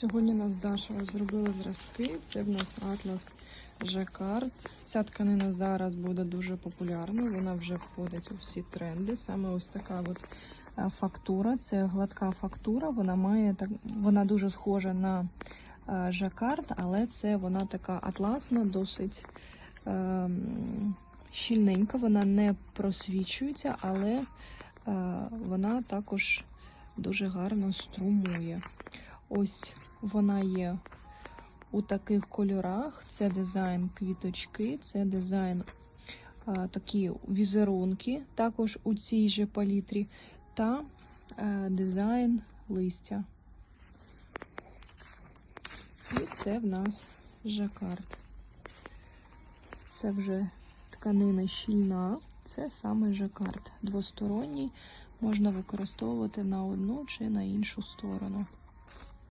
Сьогодні нас Даша зробила зразки. Це в нас Атлас Жакард. Ця тканина зараз буде дуже популярною. Вона вже входить у всі тренди. Саме ось така от е, фактура. Це гладка фактура. Вона має так, вона дуже схожа на е, жакард, але це вона така атласна, досить ем, щільненька. Вона не просвічується, але е, вона також дуже гарно струмує. Ось вона є у таких кольорах. Це дизайн квіточки, це дизайн а, такі візерунки, також у цій же палітрі, та е, дизайн листя. І це в нас жакард. Це вже тканина щільна, це саме жакард. Двосторонній можна використовувати на одну чи на іншу сторону.